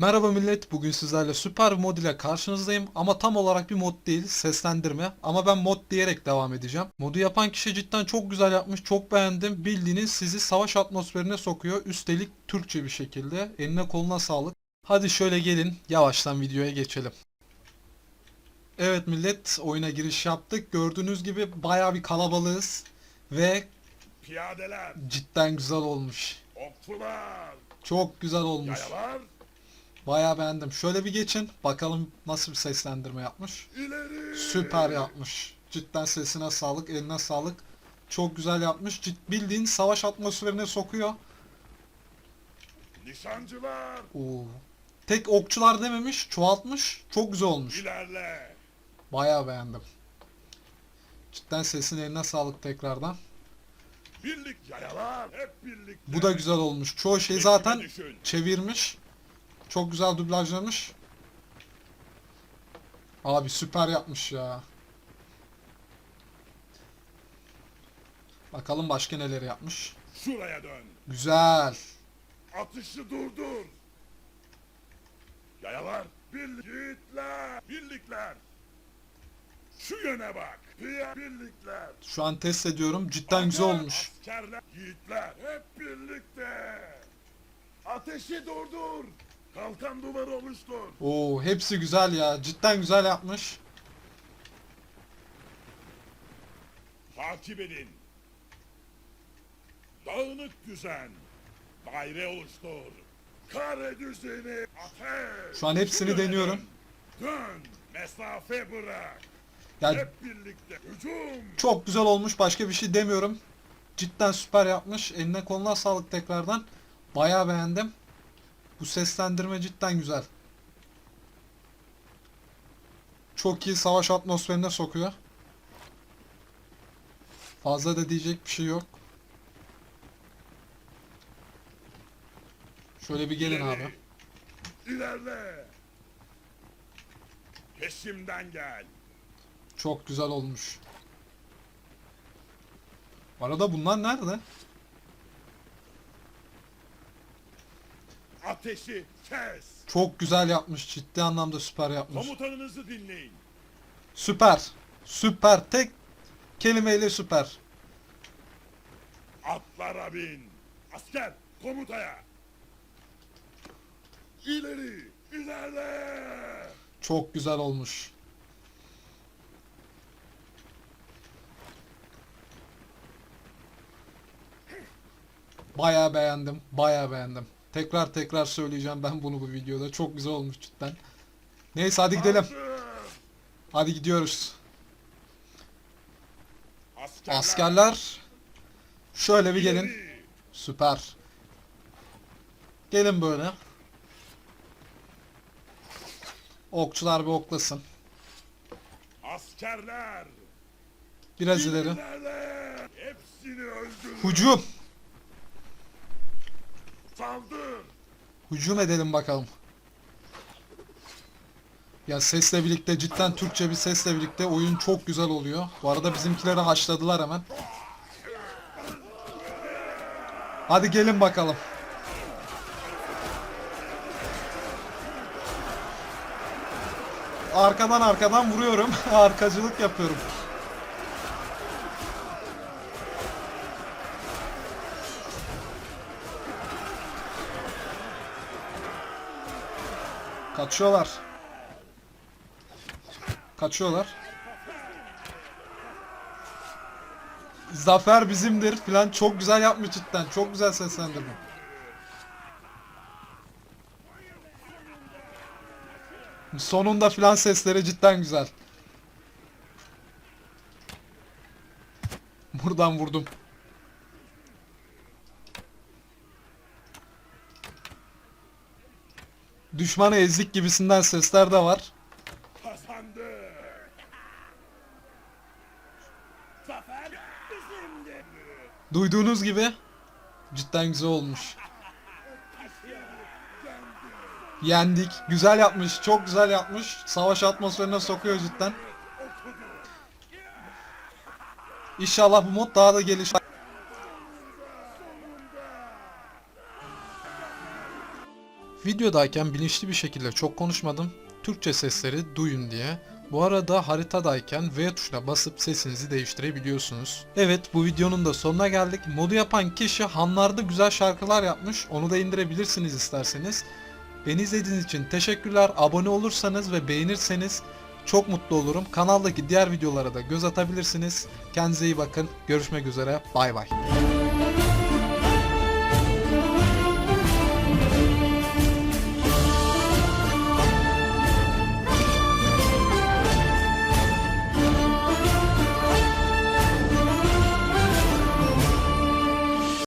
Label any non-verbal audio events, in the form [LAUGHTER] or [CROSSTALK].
Merhaba millet, bugün sizlerle süper bir mod ile karşınızdayım ama tam olarak bir mod değil, seslendirme ama ben mod diyerek devam edeceğim. Modu yapan kişi cidden çok güzel yapmış, çok beğendim. Bildiğiniz sizi savaş atmosferine sokuyor, üstelik Türkçe bir şekilde. Eline koluna sağlık. Hadi şöyle gelin, yavaştan videoya geçelim. Evet millet, oyuna giriş yaptık. Gördüğünüz gibi baya bir kalabalığız ve Piyadeler, cidden güzel olmuş. okçular, Çok güzel olmuş. yayalar, Bayağı beğendim. Şöyle bir geçin. Bakalım nasıl bir seslendirme yapmış. ileri. Süper yapmış. Cidden sesine sağlık, eline sağlık. Çok güzel yapmış. Cid bildiğin savaş atmosferine sokuyor. Nişancılar, Oo. Tek okçular dememiş, çoğaltmış. Çok güzel olmuş. ilerle. Bayağı beğendim. Cidden sesine eline sağlık tekrardan. Birlik yayalar, hep birlikte. Bu da güzel olmuş. Çoğu şey zaten çevirmiş. Çok güzel dublajlamış. Abi süper yapmış ya. Bakalım başka neler yapmış. Şuraya dön. Güzel. Atışı durdur. Yayalar, birlik, yiğitler, birlikler. Şu yöne bak. Birlikler. Şu an test ediyorum. Cidden güzel Asker, olmuş. Askerler, yiğitler, hep birlikte. Ateşi durdur. Kalkan duvarı oluştur. Oo, hepsi güzel ya. Cidden güzel yapmış. Takip edin. Dağınık düzen. Daire oluştur. Kare düzeni. Ateş. Şu an hepsini Şu yöne deniyorum. Dön. dön. Mesafe bırak. Ya Hep birlikte. Hücum. çok güzel olmuş. Başka bir şey demiyorum. Cidden süper yapmış. Eline koluna sağlık tekrardan. Bayağı beğendim. Bu seslendirme cidden güzel. Çok iyi savaş atmosferine sokuyor. Fazla da diyecek bir şey yok. Şöyle bir gelin abi. İlerle. Peşimden gel. Çok güzel olmuş. Arada bunlar nerede? Ateşi kes. Çok güzel yapmış. Ciddi anlamda süper yapmış. Komutanınızı dinleyin. Süper. Süper. Tek kelimeyle süper. Atlara bin. Asker komutaya. İleri. ilerle. Çok güzel olmuş. Bayağı beğendim. Bayağı beğendim. Tekrar tekrar söyleyeceğim ben bunu bu videoda. Çok güzel olmuş cidden. Neyse hadi gidelim. Hadi gidiyoruz. Askerler. Askerler şöyle bir gelin. Süper. Gelin böyle. Okçular bir oklasın. Askerler. Biraz ileri. Hücum. Saldır. Hücum edelim bakalım. Ya sesle birlikte cidden Türkçe bir sesle birlikte oyun çok güzel oluyor. Bu arada bizimkileri haşladılar hemen. Hadi gelin bakalım. Arkadan arkadan vuruyorum. [LAUGHS] Arkacılık yapıyorum. Kaçıyorlar. Kaçıyorlar. Zafer bizimdir falan çok güzel yapmış cidden. Çok güzel seslendirme. Sonunda filan sesleri cidden güzel. Buradan vurdum. Düşmanı ezdik gibisinden sesler de var. Duyduğunuz gibi cidden güzel olmuş. Yendik. Güzel yapmış. Çok güzel yapmış. Savaş atmosferine sokuyor cidden. İnşallah bu mod daha da gelişir. Videodayken bilinçli bir şekilde çok konuşmadım. Türkçe sesleri duyun diye. Bu arada haritadayken V tuşuna basıp sesinizi değiştirebiliyorsunuz. Evet bu videonun da sonuna geldik. Modu yapan kişi Hanlar'da güzel şarkılar yapmış. Onu da indirebilirsiniz isterseniz. Beni izlediğiniz için teşekkürler. Abone olursanız ve beğenirseniz çok mutlu olurum. Kanaldaki diğer videolara da göz atabilirsiniz. Kendinize iyi bakın. Görüşmek üzere. Bay bay.